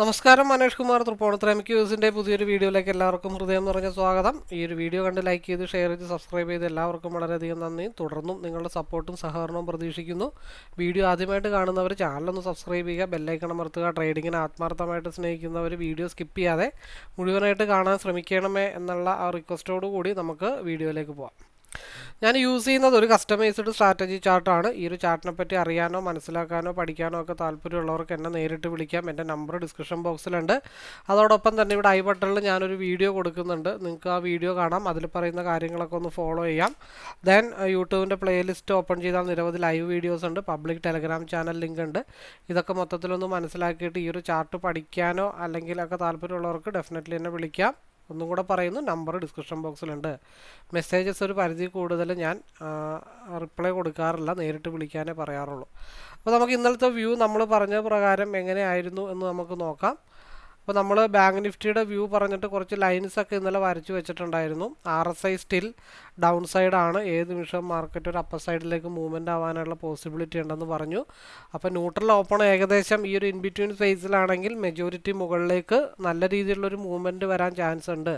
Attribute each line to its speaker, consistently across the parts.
Speaker 1: നമസ്കാരം മനോജ് കുമാർ തൃപ്പോണത്രമിക്ക് ന്യൂസിന്റെ പുതിയൊരു വീഡിയോയിലേക്ക് എല്ലാവർക്കും ഹൃദയം നിറഞ്ഞ സ്വാഗതം. ഈ ഒരു വീഡിയോ കണ്ട് ലൈക്ക് ചെയ്ത് ഷെയർ ചെയ്ത് സബ്സ്ക്രൈബ് ചെയ്ത് എല്ലാവർക്കും വളരെയധികം നന്ദി. തുടർന്നും നിങ്ങളുടെ സപ്പോർട്ടും സഹകരണവും പ്രതീക്ഷിക്കുന്നു. വീഡിയോ ആദ്യമായിട്ട് കാണുന്നവർ ചാനലൊന്ന് സബ്സ്ക്രൈബ് ചെയ്യുക ബെല്ലൈക്കൺ അമർത്തുക ട്രേഡിങ്ങിനെ ആത്മാർത്ഥമായിട്ട് സ്നേഹിക്കുന്നവർ വീഡിയോ സ്കിപ്പ് ചെയ്യാതെ മുഴുവനായിട്ട് കാണാൻ ശ്രമിക്കണമേ എന്നുള്ള ആ റിക്വസ്റ്റോടുകൂടി നമുക്ക് വീഡിയോയിലേക്ക് പോവാം. ഞാൻ യൂസ് ചെയ്യുന്നത് ഒരു കസ്റ്റമൈസ്ഡ് സ്ട്രാറ്റജി ചാർട്ടാണ്. ഈ ഒരു ചാർട്ടിനെ പറ്റി അറിയാനോ മനസ്സിലാക്കാനോ പഠിക്കാനോ ഒക്കെ താല്പര്യമുള്ളവർക്ക് എന്നെ നേരിട്ട് വിളിക്കാം. എന്റെ നമ്പർ ഡിസ്ക്രിപ്ഷൻ ബോക്സിലുണ്ട് അതോടൊപ്പം തന്നെ ഇവിടെ ഐ ബട്ടണിൽ ഞാനൊരു വീഡിയോ കൊടുക്കുന്നുണ്ട്. നിങ്ങൾക്ക് ആ വീഡിയോ കാണാം. അതിൽ പറയുന്ന കാര്യങ്ങളൊക്കെ ഒന്ന് ഫോളോ ചെയ്യാം. ദെൻ യൂട്യൂബിന്റെ പ്ലേലിസ്റ്റ് ഓപ്പൺ ചെയ്താൽ നിരവധി ലൈവ് വീഡിയോസ് ഉണ്ട്. പബ്ലിക് ടെലഗ്രാം ചാനൽ ലിങ്ക് ഉണ്ട്. ഇതൊക്കെ മൊത്തത്തിലൊന്ന് മനസ്സിലാക്കിയിട്ട് ഈ ഒരു ചാർട്ട് പഠിക്കാനോ അല്ലെങ്കിൽ ഒക്കെ താല്പര്യമുള്ളവർക്ക് ഡെഫിനറ്റ്ലി എന്നെ വിളിക്കാം. ഒന്നും കൂടെ പറയുന്നു. Number description ബോക്സിലുണ്ട്. മെസ്സേജസ് ഒരു പരിധി കൂടുതൽ ഞാൻ റിപ്ലൈ കൊടുക്കാറില്ല. നേരിട്ട് വിളിക്കാനേ പറയാറുള്ളൂ. അപ്പോൾ നമുക്ക് ഇന്നലത്തെ വ്യൂ നമ്മൾ പറഞ്ഞ പ്രകാരം എങ്ങനെയായിരുന്നു എന്ന് നമുക്ക് നോക്കാം. അപ്പോൾ നമ്മൾ ബാങ്ക് നിഫ്റ്റിയുടെ വ്യൂ പറഞ്ഞിട്ട് കുറച്ച് ലൈൻസ് ഒക്കെ ഇന്നലെ വരച്ചു വെച്ചിട്ടുണ്ടായിരുന്നു. R S I still down സൈഡാണ് ഏത് നിമിഷം മാർക്കറ്റ് ഒരു അപ്പർ സൈഡിലേക്ക് മൂവ്മെന്റ് ആവാനുള്ള പോസിബിലിറ്റി ഉണ്ടെന്ന് പറഞ്ഞു. അപ്പോൾ ന്യൂട്രൽ ഓപ്പൺ ഏകദേശം ഈ ഒരു ഇൻബിറ്റ്വീൻ ഫേസിലാണെങ്കിൽ മെജോറിറ്റി മുകളിലേക്ക് നല്ല രീതിയിലുള്ളൊരു മൂവ്മെന്റ് വരാൻ ചാൻസ് ഉണ്ട്.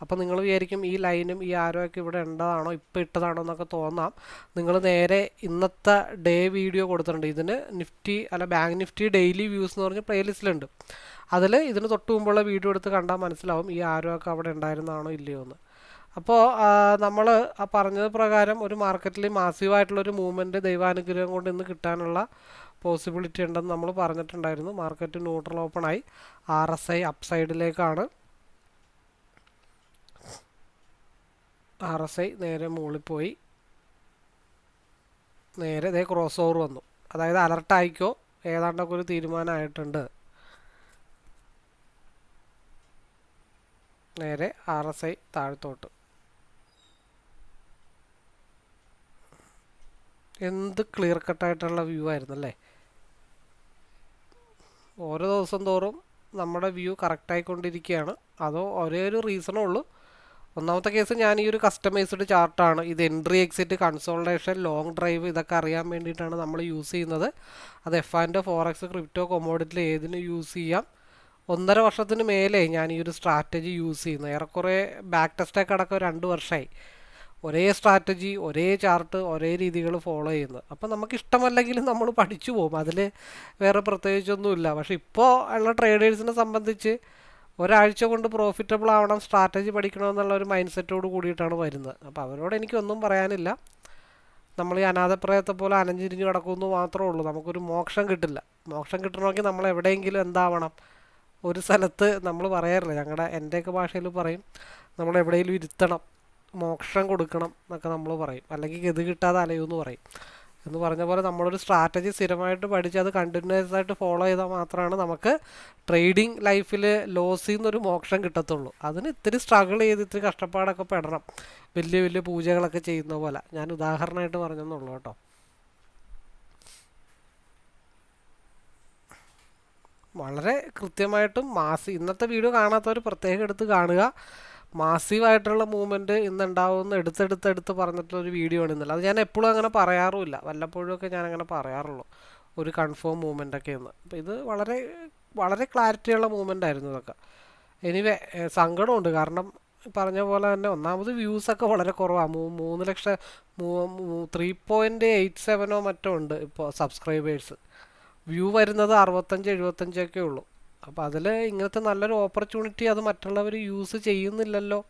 Speaker 1: അപ്പോൾ നിങ്ങൾ വിചാരിക്കും ഈ ലൈനും ഈ ആരോ ഒക്കെ ഇവിടെ ഉണ്ടതാണോ ഇപ്പോൾ ഇട്ടതാണോ എന്നൊക്കെ തോന്നാം. നിങ്ങൾ നേരെ ഇന്നത്തെ ഡേ വീഡിയോ കൊടുത്തിട്ടുണ്ട്. ഇതിന് നിഫ്റ്റി അല്ല ബാങ്ക് നിഫ്റ്റി ഡെയിലി വ്യൂസ് എന്ന് പറഞ്ഞ് പ്ലേലിസ്റ്റിലുണ്ട് അതിൽ ഇതിന് തൊട്ട് മുമ്പുള്ള വീഡിയോ എടുത്ത് കണ്ടാൽ മനസ്സിലാവും ഈ ആരോ ഒക്കെ അവിടെ ഉണ്ടായിരുന്നാണോ ഇല്ലയോ എന്ന് അപ്പോൾ നമ്മൾ പറഞ്ഞത് പ്രകാരം ഒരു മാർക്കറ്റിൽ മാസീവായിട്ടുള്ളൊരു മൂവ്മെന്റ് ദൈവാനുഗ്രഹം കൊണ്ട് ഇന്ന് കിട്ടാനുള്ള പോസിബിലിറ്റി ഉണ്ടെന്ന് നമ്മൾ പറഞ്ഞിട്ടുണ്ടായിരുന്നു. മാർക്കറ്റ് ന്യൂട്രൽ ഓപ്പൺ ആയി ആർ എസ് ഐ അപ്സൈഡിലേക്കാണ്. ആർ എസ് ഐ നേരെ മുകളിൽ പോയി. നേരെ ഇതേ ക്രോസ് ഓവർ വന്നു. അതായത് അലർട്ടായിക്കോ? ഏതാണ്ടൊക്കെ ഒരു തീരുമാനമായിട്ടുണ്ട്. നേരെ ആർ എസ് ഐ താഴത്തോട്ട്. എന്ത് ക്ലിയർ കട്ടായിട്ടുള്ള വ്യൂ ആയിരുന്നു അല്ലേ ഓരോ ദിവസം തോറും നമ്മുടെ വ്യൂ കറക്റ്റായിക്കൊണ്ടിരിക്കുകയാണ് അതോ ഒരേ ഒരു റീസണേ ഉള്ളൂ. ഒന്നാമത്തെ കേസ് ഞാൻ ഈ ഒരു കസ്റ്റമൈസ്ഡ് ചാർട്ടാണ് ഇത് entry exit consultation long drive ഇതൊക്കെ അറിയാൻ വേണ്ടിയിട്ടാണ് നമ്മൾ യൂസ് ചെയ്യുന്നത്. അത് എഫ് ആൻഡ് ഫോറക്സ് ക്രിപ്റ്റോ കൊമോഡിറ്റിൽ ഏതിന് യൂസ് ചെയ്യാം? ഒന്നര വർഷത്തിന് മേലെ ഞാൻ ഈ ഒരു സ്ട്രാറ്റജി യൂസ് ചെയ്യുന്നത് ഏറെക്കുറെ ബാക്ക് ടെസ്റ്റൊക്കെ അടക്കം രണ്ട് വർഷമായി ഒരേ സ്ട്രാറ്റജി ഒരേ ചാർട്ട് ഒരേ രീതികൾ ഫോളോ ചെയ്യുന്നത് അപ്പോൾ നമുക്ക് ഇഷ്ടമല്ലെങ്കിലും നമ്മൾ പഠിച്ചു പോകും. അതിൽ വേറെ പ്രത്യേകിച്ചൊന്നുമില്ല. പക്ഷേ ഇപ്പോൾ ഉള്ള ട്രേഡേഴ്സിനെ സംബന്ധിച്ച് ഒരാഴ്ച കൊണ്ട് പ്രോഫിറ്റബിൾ ആവണം സ്ട്രാറ്റജി പഠിക്കണമെന്നുള്ള ഒരു മൈൻഡ് സെറ്റോട് കൂടിയിട്ടാണ് വരുന്നത്. അപ്പോൾ അവരോട് എനിക്കൊന്നും പറയാനില്ല. നമ്മൾ ഈ അനാഥപ്രയത്തെ പോലെ അനഞ്ചിരിഞ്ഞ് കിടക്കുമെന്ന് മാത്രമേ ഉള്ളൂ. നമുക്കൊരു മോക്ഷം കിട്ടില്ല. മോക്ഷം കിട്ടണമെങ്കിൽ നമ്മൾ എവിടെയെങ്കിലും എന്താവണം? ഒരു സ്ഥലത്ത് നമ്മൾ പറയാറില്ല ഞങ്ങളുടെ എന്റെയൊക്കെ ഭാഷയിൽ പറയും നമ്മൾ എവിടെയെങ്കിലും ഇരുത്തണം മോക്ഷം കൊടുക്കണം എന്നൊക്കെ നമ്മൾ പറയും. അല്ലെങ്കിൽ ഗതി കിട്ടാതെ അലയുമെന്ന് പറയും. എന്ന് പറഞ്ഞ പോലെ നമ്മളൊരു സ്ട്രാറ്റജി സ്ഥിരമായിട്ട് പഠിച്ച് അത് കണ്ടിന്യൂസ് ആയിട്ട് ഫോളോ ചെയ്താൽ മാത്രമാണ് നമുക്ക് ട്രേഡിങ് ലൈഫിൽ ലോസിൽ നിന്നൊരു മോക്ഷം കിട്ടത്തുള്ളൂ. അതിന് ഇത്തിരി സ്ട്രഗിൾ ചെയ്ത് ഇത്തിരി കഷ്ടപ്പാടൊക്കെ പെടണം. വലിയ വലിയ പൂജകളൊക്കെ ചെയ്യുന്ന പോലെ. ഞാൻ ഉദാഹരണമായിട്ട് പറഞ്ഞെന്നുള്ളൂ കേട്ടോ. വളരെ കൃത്യമായിട്ടും മാസി ഇന്നത്തെ വീഡിയോ കാണാത്തവർ പ്രത്യേകം എടുത്ത് കാണുക. മാസീവായിട്ടുള്ള മൂവ്മെന്റ് ഇന്നുണ്ടാവുമെന്ന് എടുത്തെടുത്തെടുത്ത് പറഞ്ഞിട്ടുള്ളൊരു വീഡിയോ ആണ് ഇന്നലെ. അത് ഞാൻ എപ്പോഴും അങ്ങനെ പറയാറുമില്ല. വല്ലപ്പോഴും ഒക്കെ ഞാൻ അങ്ങനെ പറയാറുള്ളൂ. ഒരു കൺഫേം മൂവ്മെന്റ് ഒക്കെ എന്ന്. അപ്പോൾ ഇത് വളരെ വളരെ ക്ലാരിറ്റിയുള്ള മൂവ്മെന്റ് ആയിരുന്നു ഇതൊക്കെ. എനിവേ സങ്കടമുണ്ട്. കാരണം പറഞ്ഞ പോലെ തന്നെ ഒന്നാമത് വ്യൂസൊക്കെ വളരെ കുറവാണ് മൂ മൂന്ന് ലക്ഷം ത്രീ പോയിന്റ് എയ്റ്റ് സെവനോ മറ്റോ ഉണ്ട് ഇപ്പോൾ സബ്സ്ക്രൈബേഴ്സ് വ്യൂ വരുന്നത് അറുപത്തഞ്ച് എഴുപത്തഞ്ചൊക്കെ ഉള്ളൂ. അപ്പോൾ അതിൽ ഇങ്ങനത്തെ നല്ലൊരു ഓപ്പർച്യൂണിറ്റി അത് മറ്റുള്ളവർ യൂസ് ചെയ്യുന്നില്ലല്ലോ.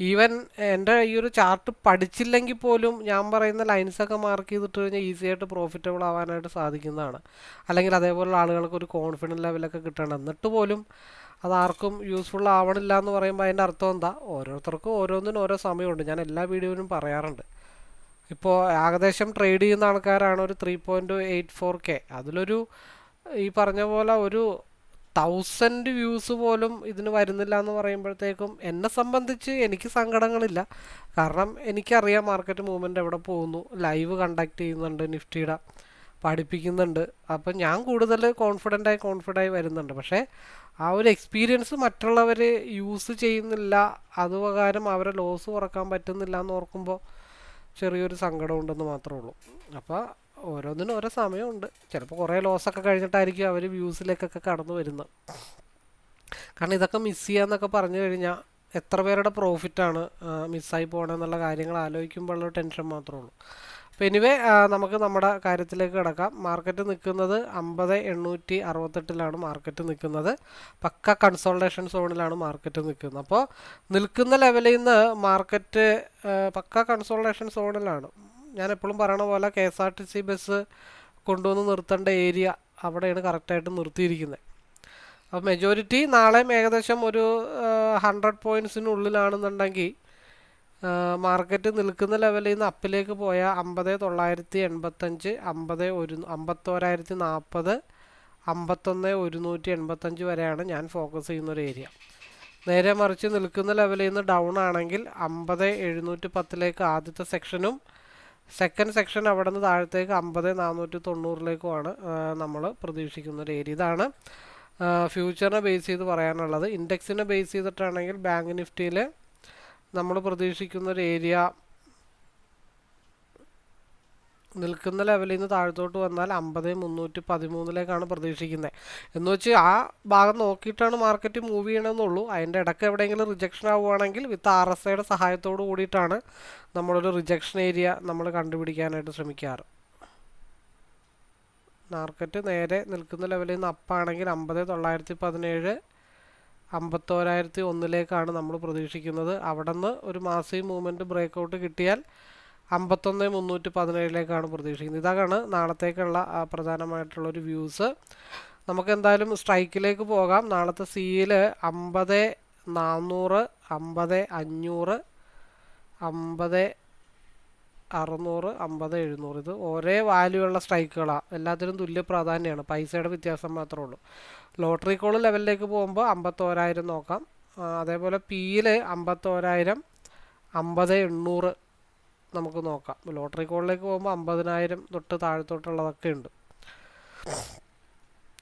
Speaker 1: ഈവൻ എന്റെ ഈ ഒരു ചാർട്ട് പഠിച്ചില്ലെങ്കിൽ പോലും ഞാൻ പറയുന്ന ലൈൻസൊക്കെ മാർക്ക് ചെയ്തിട്ട് കഴിഞ്ഞാൽ ഈസി ആയിട്ട് പ്രോഫിറ്റബിൾ ആവാനായിട്ട് സാധിക്കുന്നതാണ്. അല്ലെങ്കിൽ അതേപോലുള്ള ആളുകൾക്ക് ഒരു കോൺഫിഡൻസ് ലെവലൊക്കെ കിട്ടണം. എന്നിട്ട് പോലും അത് ആർക്കും യൂസ്ഫുൾ ആവണില്ല എന്ന് പറയുമ്പോൾ അതിന്റെ അർത്ഥം എന്താ? ഓരോരുത്തർക്കും ഓരോന്നിനും ഓരോ സമയമുണ്ട്. ഞാൻ എല്ലാ വീഡിയോയിലും പറയാറുണ്ട്. ഇപ്പോൾ ഏകദേശം ട്രേഡ് ചെയ്യുന്ന ആൾക്കാരാണ് ഒരു three point eight four K അതിലൊരു ഈ പറഞ്ഞ പോലെ ഒരു തൗസൻഡ് വ്യൂസ് പോലും ഇതിന് വരുന്നില്ല എന്ന് പറയുമ്പോഴത്തേക്കും എന്നെ സംബന്ധിച്ച് എനിക്ക് സങ്കടങ്ങളില്ല. കാരണം എനിക്കറിയാം മാർക്കറ്റ് മൂവ്മെന്റ് എവിടെ പോകുന്നു. ലൈവ് കണ്ടക്ട് ചെയ്യുന്നുണ്ട് നിഫ്റ്റിയുടെ പഠിപ്പിക്കുന്നുണ്ട്. അപ്പം ഞാൻ കൂടുതൽ കോൺഫിഡന്റായി കോൺഫിഡന്റായി വരുന്നുണ്ട്. പക്ഷേ ആ ഒരു എക്സ്പീരിയൻസ് മറ്റുള്ളവർ യൂസ് ചെയ്യുന്നില്ല. അതുപകാരം അവരെ ലോസ് കുറയ്ക്കാൻ പറ്റുന്നില്ല എന്ന് ഓർക്കുമ്പോൾ ചെറിയൊരു സങ്കടം ഉണ്ടെന്ന് മാത്രമേ ഉള്ളൂ. അപ്പോൾ ഓരോന്നിനും ഓരോ സമയമുണ്ട്. ചിലപ്പോൾ കുറേ ലോസൊക്കെ കഴിഞ്ഞിട്ടായിരിക്കും അവർ വ്യൂസിലേക്കൊക്കെ കടന്നു വരുന്നത്. കാരണം ഇതൊക്കെ മിസ് ചെയ്യാന്നൊക്കെ പറഞ്ഞു കഴിഞ്ഞാൽ എത്ര പേരുടെ പ്രോഫിറ്റാണ് മിസ്സായി പോകണമെന്നുള്ള കാര്യങ്ങൾ ആലോചിക്കുമ്പോഴുള്ള ടെൻഷൻ മാത്രമേ ഉള്ളൂ. അപ്പോൾ എനിവേ നമുക്ക് നമ്മുടെ കാര്യത്തിലേക്ക് കിടക്കാം. മാർക്കറ്റ് നിൽക്കുന്നത് അമ്പത് എണ്ണൂറ്റി അറുപത്തെട്ടിലാണ് മാർക്കറ്റ് നിൽക്കുന്നത്. പക്ക കൺസോൾട്ടേഷൻ സോണിലാണ് മാർക്കറ്റ് നിൽക്കുന്നത്. അപ്പോൾ നിൽക്കുന്ന ലെവലിൽ നിന്ന് മാർക്കറ്റ് പക്ക കൺസോൾട്ടേഷൻ സോണിലാണ് ഞാൻ എപ്പോഴും പറയണ പോലെ K S R T C bus കൊണ്ടുവന്ന് നിർത്തേണ്ട ഏരിയ അവിടെയാണ് കറക്റ്റായിട്ട് നിർത്തിയിരിക്കുന്നത്. അപ്പോൾ മെജോറിറ്റി നാളെയും ഏകദേശം ഒരു ഹൺഡ്രഡ് പോയിന്റ്സിനുള്ളിലാണെന്നുണ്ടെങ്കിൽ മാർക്കറ്റ് നിൽക്കുന്ന ലെവലിൽ നിന്ന് അപ്പിലേക്ക് പോയാൽ അമ്പത് തൊള്ളായിരത്തി എൺപത്തഞ്ച് അമ്പത് ഒരു അമ്പത്തോരായിരത്തി നാൽപ്പത് അമ്പത്തൊന്ന് ഒരുന്നൂറ്റി എൺപത്തഞ്ച് വരെയാണ് ഞാൻ ഫോക്കസ് ചെയ്യുന്ന ഒരു ഏരിയ നേരെ മറിച്ച് നിൽക്കുന്ന ലെവലിൽ നിന്ന് ഡൗൺ ആണെങ്കിൽ അമ്പത് എഴുന്നൂറ്റി പത്തിലേക്ക് ആദ്യത്തെ സെക്ഷനും സെക്കൻഡ് സെക്ഷൻ അവിടെ നിന്ന് താഴത്തേക്ക് അമ്പത് നാനൂറ്റി തൊണ്ണൂറിലേക്കുമാണ് നമ്മൾ പ്രതീക്ഷിക്കുന്ന ഒരു ഏരിയ ഇതാണ് ഫ്യൂച്ചറിനെ ബേസ് ചെയ്ത് പറയാനുള്ളത്. ഇൻഡെക്സിനെ ബേസ് ചെയ്തിട്ടാണെങ്കിൽ ബാങ്ക് നിഫ്റ്റിയിൽ നമ്മൾ പ്രതീക്ഷിക്കുന്ന ഒരു ഏരിയ നിൽക്കുന്ന ലെവലിൽ നിന്ന് താഴത്തോട്ട് വന്നാൽ അമ്പത് മുന്നൂറ്റി പതിമൂന്നിലേക്കാണ് പ്രതീക്ഷിക്കുന്നത് എന്ന് വെച്ച് ആ ഭാഗം നോക്കിയിട്ടാണ് മാർക്കറ്റ് മൂവ് ചെയ്യണമെന്നുള്ളൂ അതിന്റെ ഇടയ്ക്ക് എവിടെയെങ്കിലും റിജക്ഷൻ ആവുകയാണെങ്കിൽ വിത്ത് ആർ എസ് ഐയുടെ സഹായത്തോട് കൂടിയിട്ടാണ് നമ്മളൊരു റിജക്ഷൻ ഏരിയ നമ്മൾ കണ്ടുപിടിക്കാനായിട്ട് ശ്രമിക്കാറ്. മാർക്കറ്റ് നേരെ നിൽക്കുന്ന ലെവലിൽ നിന്ന് അപ്പാണെങ്കിൽ അമ്പത് തൊള്ളായിരത്തി പതിനേഴ് അമ്പത്തോരായിരത്തി ഒന്നിലേക്കാണ് നമ്മൾ പ്രതീക്ഷിക്കുന്നത്. അവിടെ നിന്ന് ഒരു മാസീവ് മൂവ്മെന്റ് ബ്രേക്കൗട്ട് കിട്ടിയാൽ അമ്പത്തൊന്ന് മുന്നൂറ്റി പതിനേഴിലേക്കാണ് പ്രതീക്ഷിക്കുന്നത്. ഇതാണ് നാളത്തേക്കുള്ള പ്രധാനമായിട്ടുള്ള ഒരു വ്യൂസ് നമുക്ക് എന്തായാലും സ്ട്രൈക്കിലേക്ക് പോകാം. നാളത്തെ സിയിൽ അമ്പത് നാന്നൂറ് അമ്പത് അഞ്ഞൂറ് അമ്പത് അറുന്നൂറ് അമ്പത് എഴുന്നൂറ്. ഇത് ഒരേ വാല്യൂ ഉള്ള സ്ട്രൈക്കുകളാണ് എല്ലാത്തിനും തുല്യ പ്രാധാന്യമാണ് പൈസയുടെ വ്യത്യാസം മാത്രമേ ഉള്ളൂ. ലോട്ടറി കോൾ ലെവലിലേക്ക് പോകുമ്പോൾ അമ്പത്തോരായിരം നോക്കാം. അതേപോലെ പിയിൽ അമ്പത്തോരായിരം അമ്പത് എണ്ണൂറ് നമുക്ക് നോക്കാം. ലോട്ടറി കോളിലേക്ക് പോകുമ്പോൾ അമ്പതിനായിരം തൊട്ട് താഴത്തോട്ടുള്ളതൊക്കെ ഉണ്ട്.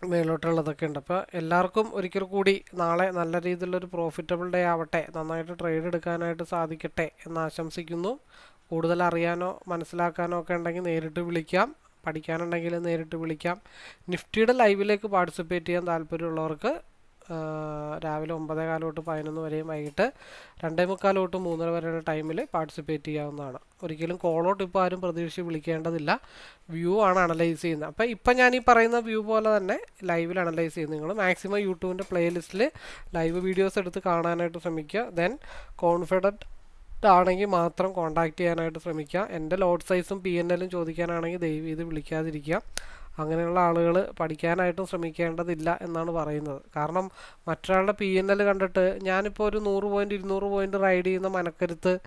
Speaker 1: മേലോട്ടുള്ളതൊക്കെ ഉണ്ട്. അപ്പോൾ എല്ലാവർക്കും ഒരിക്കൽ കൂടി നാളെ നല്ല രീതിയിലുള്ളൊരു പ്രോഫിറ്റബിൾ ഡേ ആവട്ടെ. നന്നായിട്ട് ട്രേഡ് എടുക്കാനായിട്ട് സാധിക്കട്ടെ എന്ന് ആശംസിക്കുന്നു. കൂടുതൽ അറിയാനോ മനസ്സിലാക്കാനോ ഒക്കെ ഉണ്ടെങ്കിൽ നേരിട്ട് വിളിക്കാം. പഠിക്കാനുണ്ടെങ്കിൽ നേരിട്ട് വിളിക്കാം. നിഫ്റ്റിയുടെ ലൈവിലേക്ക് പാർട്ടിസിപ്പേറ്റ് ചെയ്യാൻ താല്പര്യമുള്ളവർക്ക് രാവിലെ ഒമ്പതേ കാലം തൊട്ട് പതിനൊന്ന് വരെയും വൈകിട്ട് രണ്ടേ മുക്കാൽ തൊട്ട് മൂന്നര വരെയുള്ള ടൈമിൽ പാർട്ടിസിപ്പേറ്റ് ചെയ്യാവുന്നതാണ്. ഒരിക്കലും കോളോട്ട് ഇപ്പോൾ ആരും പ്രതീക്ഷിച്ച് വിളിക്കേണ്ടതില്ല. വ്യൂ ആണ് അനലൈസ് ചെയ്യുന്നത്. അപ്പോൾ ഇപ്പം ഞാൻ ഈ പറയുന്ന വ്യൂ പോലെ തന്നെ ലൈവിൽ അനലൈസ് ചെയ്യും നിങ്ങൾ മാക്സിമം യൂട്യൂബിന്റെ പ്ലേലിസ്റ്റിൽ ലൈവ് വീഡിയോസ് എടുത്ത് കാണാനായിട്ട് ശ്രമിക്കുക. ദെൻ കോൺഫിഡന്റ് ആണെങ്കിൽ മാത്രം കോൺടാക്ട് ചെയ്യാനായിട്ട് ശ്രമിക്കുക. എന്റെ ലോഡ് സൈസും പി എൻ എല്ലും ചോദിക്കാനാണെങ്കിൽ ദയവ് ഇത് വിളിക്കാതിരിക്കുക. അങ്ങനെയുള്ള ആളുകൾ പഠിക്കാനായിട്ടും ശ്രമിക്കേണ്ടതില്ല എന്നാണ് പറയുന്നത്. കാരണം മറ്റൊരാളുടെ പി എൻ എൽ കണ്ടിട്ട് ഞാനിപ്പോൾ ഒരു നൂറ് പോയിന്റ് ഇരുന്നൂറ് പോയിന്റ് റൈഡ് ചെയ്യുന്ന മനക്കരുത്ത്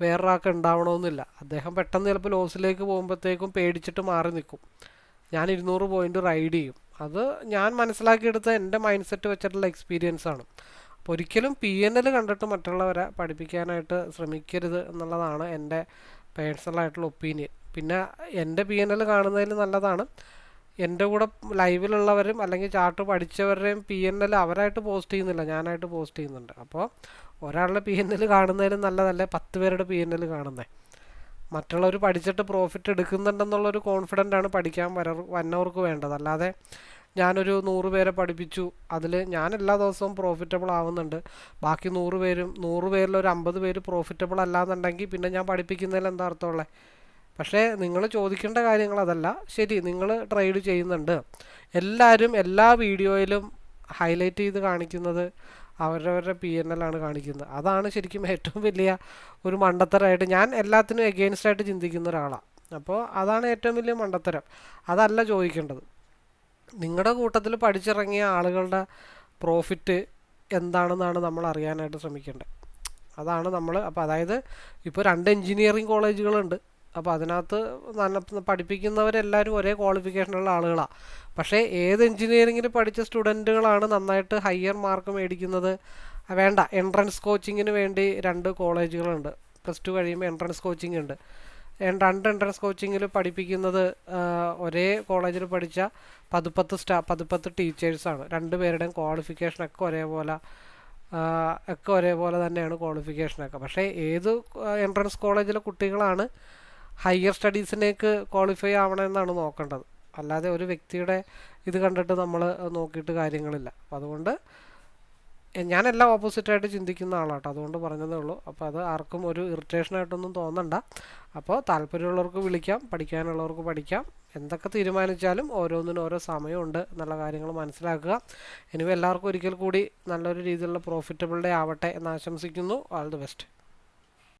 Speaker 1: വേറൊരാൾക്ക് ഉണ്ടാവണമെന്നില്ല. അദ്ദേഹം പെട്ടെന്ന് ചിലപ്പോൾ ലോസിലേക്ക് പോകുമ്പോഴത്തേക്കും പേടിച്ചിട്ട് മാറി നിൽക്കും. ഞാൻ ഇരുന്നൂറ് പോയിന്റ് റൈഡ് ചെയ്യും. അത് ഞാൻ മനസ്സിലാക്കിയെടുത്ത എന്റെ മൈൻഡ് സെറ്റ് വെച്ചിട്ടുള്ള എക്സ്പീരിയൻസ് ആണ്. അപ്പോൾ ഒരിക്കലും പി എൻ എൽ കണ്ടിട്ട് മറ്റുള്ളവരെ പഠിപ്പിക്കാനായിട്ട് ശ്രമിക്കരുത് എന്നുള്ളതാണ് എന്റെ പേഴ്സണലായിട്ടുള്ള ഒപ്പീനിയൻ പിന്നെ എന്റെ പി എൻ എൽ കാണുന്നതിൽ നല്ലതാണ്. എന്റെ കൂടെ ലൈവിലുള്ളവരും അല്ലെങ്കിൽ ചാർട്ട് പഠിച്ചവരുടെയും പി എൻ എൽ അവരായിട്ട് പോസ്റ്റ് ചെയ്യുന്നില്ല ഞാനായിട്ട് പോസ്റ്റ് ചെയ്യുന്നുണ്ട്. അപ്പോൾ ഒരാളുടെ പി എൻ എൽ കാണുന്നതിലും നല്ലതല്ലേ പത്ത് പേരുടെ പി എൻ എൽ കാണുന്നത് മറ്റുള്ളവർ പഠിച്ചിട്ട് പ്രോഫിറ്റ് എടുക്കുന്നുണ്ടെന്നുള്ളൊരു കോൺഫിഡന്റ് ആണ് പഠിക്കാൻ വര വന്നവർക്ക് വേണ്ടത്. അല്ലാതെ ഞാനൊരു നൂറ് പേരെ പഠിപ്പിച്ചു. അതിൽ ഞാൻ എല്ലാ ദിവസവും പ്രോഫിറ്റബിൾ ആവുന്നുണ്ട്. ബാക്കി നൂറ് പേരും നൂറ് പേരിൽ ഒരു അമ്പത് പേര് പ്രോഫിറ്റബിൾ അല്ലാന്നുണ്ടെങ്കിൽ പിന്നെ ഞാൻ പഠിപ്പിക്കുന്നതിൽ എന്താ അർത്ഥമുള്ളത് പക്ഷേ നിങ്ങൾ ചോദിക്കേണ്ട കാര്യങ്ങൾ അതല്ല. ശരി നിങ്ങൾ ട്രേഡ് ചെയ്യുന്നുണ്ട്. എല്ലാവരും എല്ലാ വീഡിയോയിലും ഹൈലൈറ്റ് ചെയ്ത് കാണിക്കുന്നത് അവരവരുടെ പി എൻ എൽ ആണ് കാണിക്കുന്നത്. അതാണ് ശരിക്കും ഏറ്റവും വലിയ ഒരു മണ്ടത്തരമായിട്ട് ഞാൻ എല്ലാത്തിനും എഗെയിൻസ്റ്റ് ആയിട്ട് ചിന്തിക്കുന്ന ഒരാളാണ് അപ്പോൾ അതാണ് ഏറ്റവും വലിയ മണ്ടത്തരം. അതല്ല ചോദിക്കേണ്ടത്. നിങ്ങളുടെ കൂട്ടത്തിൽ പഠിച്ചിറങ്ങിയ ആളുകളുടെ പ്രോഫിറ്റ് എന്താണെന്നാണ് നമ്മൾ അറിയാനായിട്ട് ശ്രമിക്കേണ്ടത് അതാണ് നമ്മൾ അപ്പോൾ അതായത് ഇപ്പോൾ രണ്ട് എൻജിനീയറിങ് കോളേജുകളുണ്ട് അപ്പോൾ അതിനകത്ത് നല്ല പഠിപ്പിക്കുന്നവരെല്ലാവരും ഒരേ ക്വാളിഫിക്കേഷനുള്ള ആളുകളാണ് പക്ഷേ ഏത് എൻജിനീയറിങ്ങിൽ പഠിച്ച സ്റ്റുഡന്റുകളാണ് നന്നായിട്ട് ഹയർ മാർക്ക് മേടിക്കുന്നത്? വേണ്ട എൻട്രൻസ് കോച്ചിങ്ങിന് വേണ്ടി രണ്ട് കോളേജുകളുണ്ട് പ്ലസ് ടു കഴിയുമ്പോൾ എൻട്രൻസ് കോച്ചിങ് ഉണ്ട്. രണ്ട് എൻട്രൻസ് കോച്ചിങ്ങിൽ പഠിപ്പിക്കുന്നത് ഒരേ കോളേജിൽ പഠിച്ച പതുപ്പത്ത് സ്റ്റാ പതുപ്പത്ത് ടീച്ചേഴ്സാണ് രണ്ട് പേരുടെയും ക്വാളിഫിക്കേഷനൊക്കെ ഒരേപോലെ ഒക്കെ ഒരേപോലെ തന്നെയാണ് ക്വാളിഫിക്കേഷനൊക്കെ പക്ഷേ ഏത് എൻട്രൻസ് കോളേജിലെ കുട്ടികളാണ് ഹയർ സ്റ്റഡീസിലേക്ക് ക്വാളിഫൈ ആവണമെന്നാണ് നോക്കേണ്ടത്. അല്ലാതെ ഒരു വ്യക്തിയുടെ ഇത് കണ്ടിട്ട് നമ്മൾ നോക്കിയിട്ട് കാര്യങ്ങളില്ല. അപ്പോൾ അതുകൊണ്ട് ഞാനെല്ലാം ഓപ്പോസിറ്റായിട്ട് ചിന്തിക്കുന്ന ആളാട്ടോ. അതുകൊണ്ട് പറഞ്ഞതേ ഉള്ളൂ. അപ്പോൾ അത് ആർക്കും ഒരു ഇറിറ്റേഷനായിട്ടൊന്നും തോന്നണ്ട. അപ്പോൾ താല്പര്യമുള്ളവർക്ക് വിളിക്കാം പഠിക്കാനുള്ളവർക്ക് പഠിക്കാം. എന്തൊക്കെ തീരുമാനിച്ചാലും ഓരോന്നിനും ഓരോ സമയമുണ്ട് എന്നുള്ള കാര്യങ്ങൾ മനസ്സിലാക്കുക. ഇനി എല്ലാവർക്കും ഒരിക്കൽ കൂടി നല്ലൊരു രീതിയിലുള്ള പ്രോഫിറ്റബിൾ ഡേ ആവട്ടെ എന്ന് ആശംസിക്കുന്നു. All the best